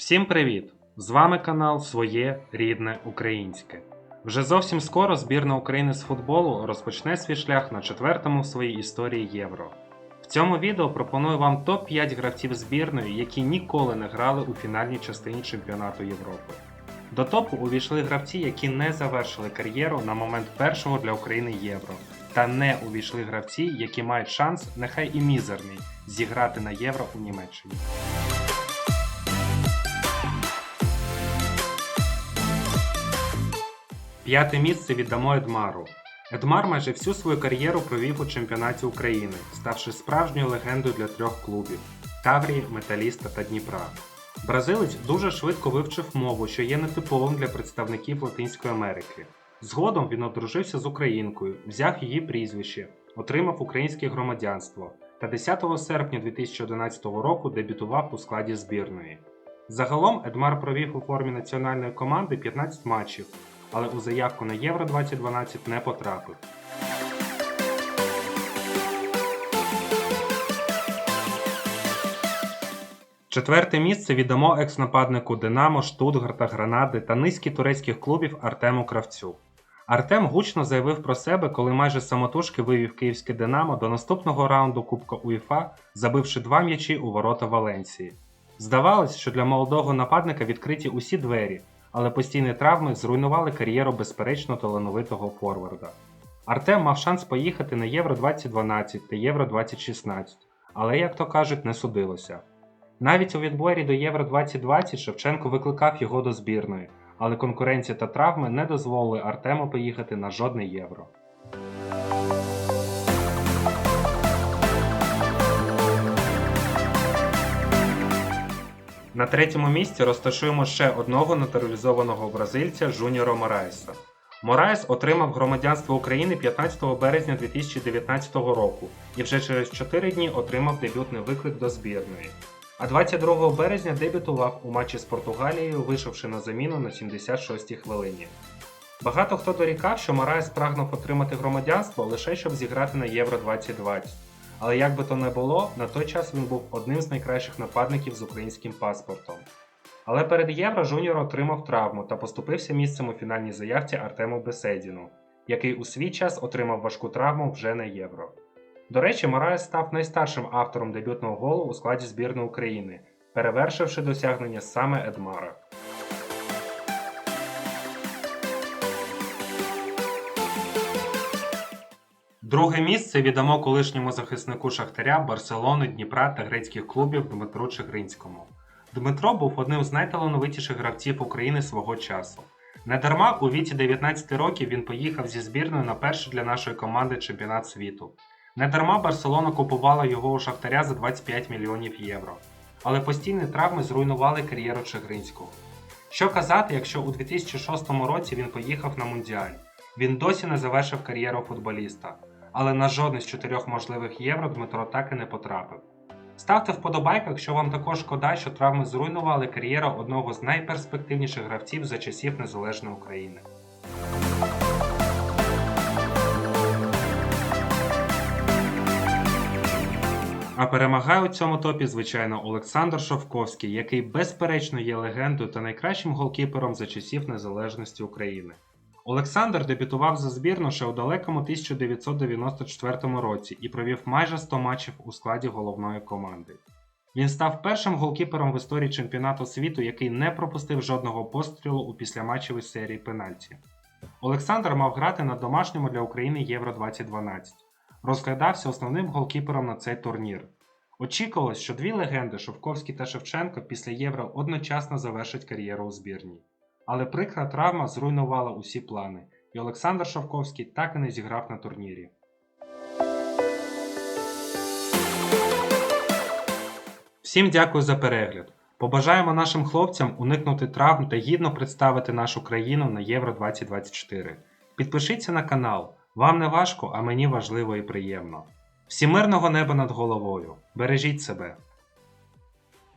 Всім привіт! З вами канал Своє рідне українське. Вже зовсім скоро збірна України з футболу розпочне свій шлях на четвертому в своїй історії Євро. В цьому відео пропоную вам топ-5 гравців збірної, які ніколи не грали у фінальній частині чемпіонату Європи. До топу увійшли гравці, які не завершили кар'єру на момент першого для України Євро, та не увійшли гравці, які мають шанс, нехай і мізерний, зіграти на євро у Німеччині. П'яте місце віддамо Едмару. Едмар майже всю свою кар'єру провів у чемпіонаті України, ставши справжньою легендою для трьох клубів Таврії, Металіста та Дніпра. Бразилець дуже швидко вивчив мову, що є нетиповим для представників Латинської Америки. Згодом він одружився з українкою, взяв її прізвище, отримав українське громадянство та 10 серпня 2011 року дебютував у складі збірної. Загалом Едмар провів у формі національної команди 15 матчів, але у заявку на Євро 2012 не потрапив. Четверте місце віддамо екс-нападнику Динамо, Штутгарта, Гранади та низки турецьких клубів Артему Кравцю. Артем гучно заявив про себе, коли майже самотужки вивів київське Динамо до наступного раунду Кубка УЄФА, забивши два м'ячі у ворота Валенції. Здавалось, що для молодого нападника відкриті усі двері, але постійні травми зруйнували кар'єру безперечно талановитого форварда. Артем мав шанс поїхати на Євро 2012 та Євро 2016, але, як то кажуть, не судилося. Навіть у відборі до Євро 2020 Шевченко викликав його до збірної, але конкуренція та травми не дозволили Артему поїхати на жодне євро. На третьому місці розташуємо ще одного натуралізованого бразильця Жуніоро Мораеса. Мораес отримав громадянство України 15 березня 2019 року і вже через 4 дні отримав дебютний виклик до збірної. А 22 березня дебютував у матчі з Португалією, вийшовши на заміну на 76-й хвилині. Багато хто дорікав, що Мораес прагнув отримати громадянство лише щоб зіграти на Євро 2020. Але як би то не було, на той час він був одним з найкращих нападників з українським паспортом. Але перед Євро Жуніор отримав травму та поступився місцем у фінальній заявці Артему Беседіну, який у свій час отримав важку травму вже на Євро. До речі, Мораес став найстаршим автором дебютного голу у складі збірної України, перевершивши досягнення саме Едмара. Друге місце віддамо колишньому захиснику Шахтаря, Барселони, Дніпра та грецьких клубів Дмитру Чигринському. Дмитро був одним з найталановитіших гравців України свого часу. Недарма у віці 19 років він поїхав зі збірною на перший для нашої команди чемпіонат світу. Недарма Барселона купувала його у Шахтаря за 25 мільйонів євро. Але постійні травми зруйнували кар'єру Чигринського. Що казати, якщо у 2006 році він поїхав на Мундіаль? Він досі не завершив кар'єру футболіста, але на жодне з чотирьох можливих євро Дмитро так і не потрапив. Ставте вподобайку, якщо вам також шкода, що травми зруйнували кар'єру одного з найперспективніших гравців за часів Незалежної України. А перемагає у цьому топі, звичайно, Олександр Шовковський, який безперечно є легендою та найкращим голкіпером за часів незалежності України. Олександр дебютував за збірну ще у далекому 1994 році і провів майже 100 матчів у складі головної команди. Він став першим голкіпером в історії чемпіонату світу, який не пропустив жодного пострілу у післяматчевій серії пенальті. Олександр мав грати на домашньому для України Євро 2012. Розглядався основним голкіпером на цей турнір. Очікувалось, що дві легенди Шовковський та Шевченко після Євро одночасно завершать кар'єру у збірній. Але прикра травма зруйнувала усі плани, і Олександр Шовковський так і не зіграв на турнірі. Всім дякую за перегляд. Побажаємо нашим хлопцям уникнути травм та гідно представити нашу країну на Євро 2024. Підпишіться на канал. Вам не важко, а мені важливо і приємно. Всім мирного неба над головою. Бережіть себе!